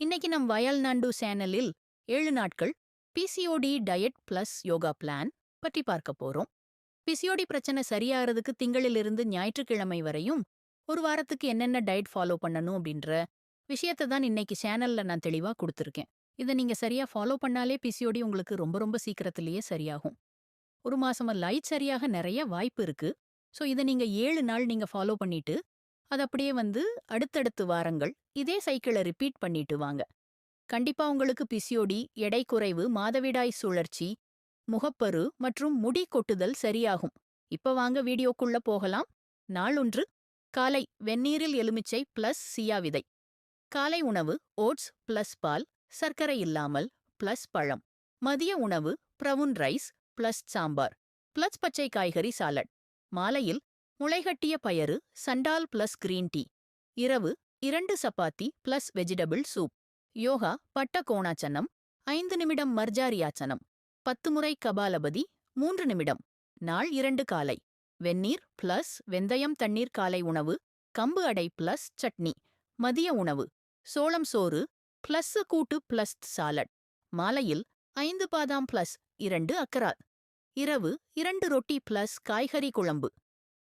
இன்னைக்கு நம் வயல் நண்டு சேனலில் ஏழு நாட்கள் PCOD diet plus yoga plan பற்றி பார்க்க போறோம். பிசிஓடி பிரச்சனை சரியாகிறதுக்கு திங்களிலிருந்து ஞாயிற்றுக்கிழமை வரையும் ஒரு வாரத்துக்கு என்னென்ன டயட் ஃபாலோ பண்ணணும் அப்படின்ற விஷயத்தை தான் இன்னைக்கு சேனல்ல நான் தெளிவா கொடுத்துருக்கேன். இதை நீங்க சரியா ஃபாலோ பண்ணாலே பிசிஓடி உங்களுக்கு ரொம்ப ரொம்ப சீக்கிரத்திலேயே சரியாகும். ஒரு மாசமா லைட் சரியாக நிறைய வாய்ப்பு இருக்கு. ஸோ இதை நீங்க ஏழு நாள் நீங்க ஃபாலோ பண்ணிட்டு அது அப்படியே வந்து அடுத்தடுத்து வாரங்கள் இதே சைக்கிளை ரிப்பீட் பண்ணிட்டு வாங்க. கண்டிப்பா உங்களுக்கு பிசியோடி எடை குறைவு மாதவிடாய் சுழற்சி முகப்பரு மற்றும் முடி கொட்டுதல் சரியாகும். இப்ப வாங்க வீடியோக்குள்ள போகலாம். நாள் ஒன்று காலை வெந்நீரில் எலுமிச்சை பிளஸ் சியா விதை. காலை உணவு ஓட்ஸ் பிளஸ் பால் சர்க்கரை இல்லாமல் பிளஸ் பழம். மதிய உணவு brown rice plus sambar. Plus பச்சை காய்கறி சாலட். மாலையில் முளைகட்டிய பயறு சண்டால் பிளஸ் கிரீன் டீ. இரவு இரண்டு chapati plus vegetable soup. Yoga பட்ட கோணாச்சனம் ஐந்து நிமிடம் மர்ஜாரியாச்சனம். பத்து முறை கபாலபதி மூன்று நிமிடம். நாள் இரண்டு காலை. வெந்நீர் பிளஸ் வெந்தயம் தண்ணீர் காலை உணவு கம்பு அடை பிளஸ் சட்னி மதிய உணவு. சோளம் சோறு பிளஸ் கூட்டு பிளஸ் சாலட். மாலையில் ஐந்து பாதாம் பிளஸ் இரண்டு அக்கராத் இரவு இரண்டு ரொட்டி பிளஸ் காய்கறி குழம்பு.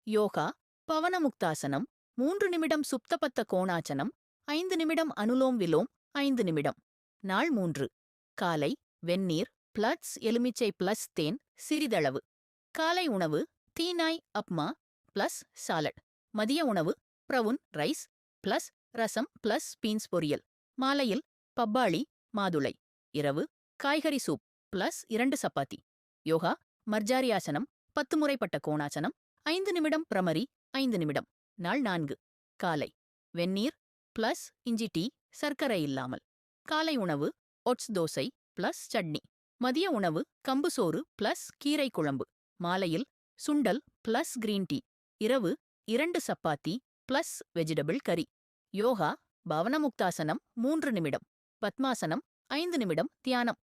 யோகா பவனமுக்தாசனம் மூன்று நிமிடம் சுப்தபத்த கோணாச்சனம் ஐந்து நிமிடம் அனுலோம் விலோம் ஐந்து நிமிடம். நாள் மூன்று. காலை வெந்நீர் பிளஸ் எலுமிச்சை பிளஸ் தேன் சிறிதளவு. காலை உணவு தீனாய் அப்மா பிளஸ் சாலட். மதிய உணவு brown rice plus rasam plus beans பொரியல். மாலையில் பப்பாளி மாதுளை. இரவு காய்கறி சூப் பிளஸ் இரண்டு சப்பாத்தி. யோகா மர்ஜாரியாசனம் பத்து முறைப்பட்ட கோணாசனம் ஐந்து நிமிடம் பிரமரி ஐந்து நிமிடம். நாள் நான்கு. காலை. வெந்நீர் பிளஸ் இஞ்சி டீ சர்க்கரை இல்லாமல். காலை உணவு ஒட்ஸ் தோசை பிளஸ் சட்னி. மதிய உணவு கம்பு சோறு பிளஸ் கீரை குழம்பு. மாலையில் சுண்டல் பிளஸ் கிரீன் டீ இரவு இரண்டு சப்பாத்தி பிளஸ் வெஜிடபிள் கறி யோகா பவனமுக்தாசனம் மூன்று நிமிடம். பத்மாசனம் ஐந்து நிமிடம் தியானம்.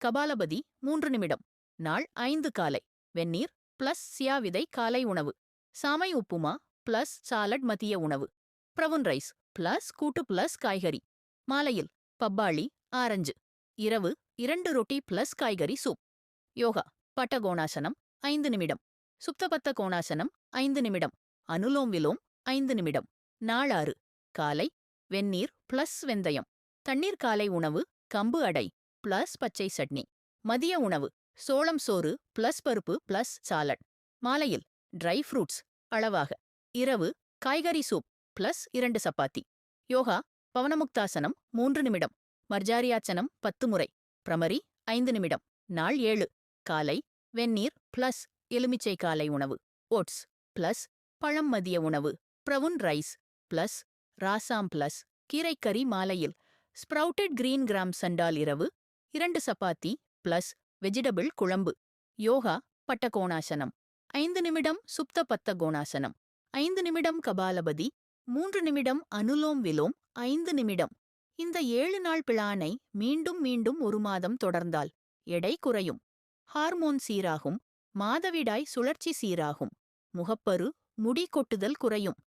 கபாலபதி மூன்று நிமிடம். நாள் ஐந்து காலை. வெந்நீர் பிளஸ் சியா விதை காலை உணவு. சாமை உப்புமா பிளஸ் சாலட் மதிய உணவு. பிரவுன் ரைஸ் பிளஸ் கூட்டு பிளஸ் காய்கறி. மாலையில் பப்பாளி ஆரஞ்சு. இரவு இரண்டு ரொட்டி பிளஸ் காய்கறி சூப். யோகா பட்டகோணாசனம் ஐந்து நிமிடம். சுப்தபத்த கோணாசனம் ஐந்து நிமிடம். அனுலோம் விலோம் ஐந்து நிமிடம். நாளாறு காலை வெந்நீர் பிளஸ் வெந்தயம். தண்ணீர் காலை உணவு கம்பு அடை பிளஸ் பச்சை சட்னி. மதிய உணவு சோளம் சோறு பிளஸ் பருப்பு பிளஸ் சாலட் மாலையில் ட்ரை ஃப்ரூட்ஸ் அளவாக. இரவு காய்கறி சூப் பிளஸ் இரண்டு சப்பாத்தி. யோகா பவனமுக்தாசனம் மூன்று நிமிடம். மர்ஜாரியாச்சனம் பத்து முறை. பிரமரி ஐந்து நிமிடம். நாள் ஏழு. காலை வெந்நீர் பிளஸ் எலுமிச்சை காலை உணவு. ஓட்ஸ் பிளஸ் பழம் மதிய உணவு. Brown rice plus rasam plus கீரைக்கறி மாலையில். ஸ்ப்ரவுட்டட் கிரீன் கிராம் சண்டால் இரவு இரண்டு சப்பாத்தி பிளஸ் வெஜிடபிள் குழம்பு யோகா பட்டகோணாசனம் ஐந்து நிமிடம் சுப்த பத்த கோணாசனம் ஐந்து நிமிடம் கபாலபதி மூன்று நிமிடம் அனுலோம் விலோம் ஐந்து நிமிடம். இந்த ஏழு நாள் பிளானை மீண்டும் மீண்டும் ஒரு மாதம் தொடர்ந்தால் எடை குறையும். ஹார்மோன் சீராகும் மாதவிடாய் சுழற்சி சீராகும் முகப்பரு முடி கொட்டுதல் குறையும்.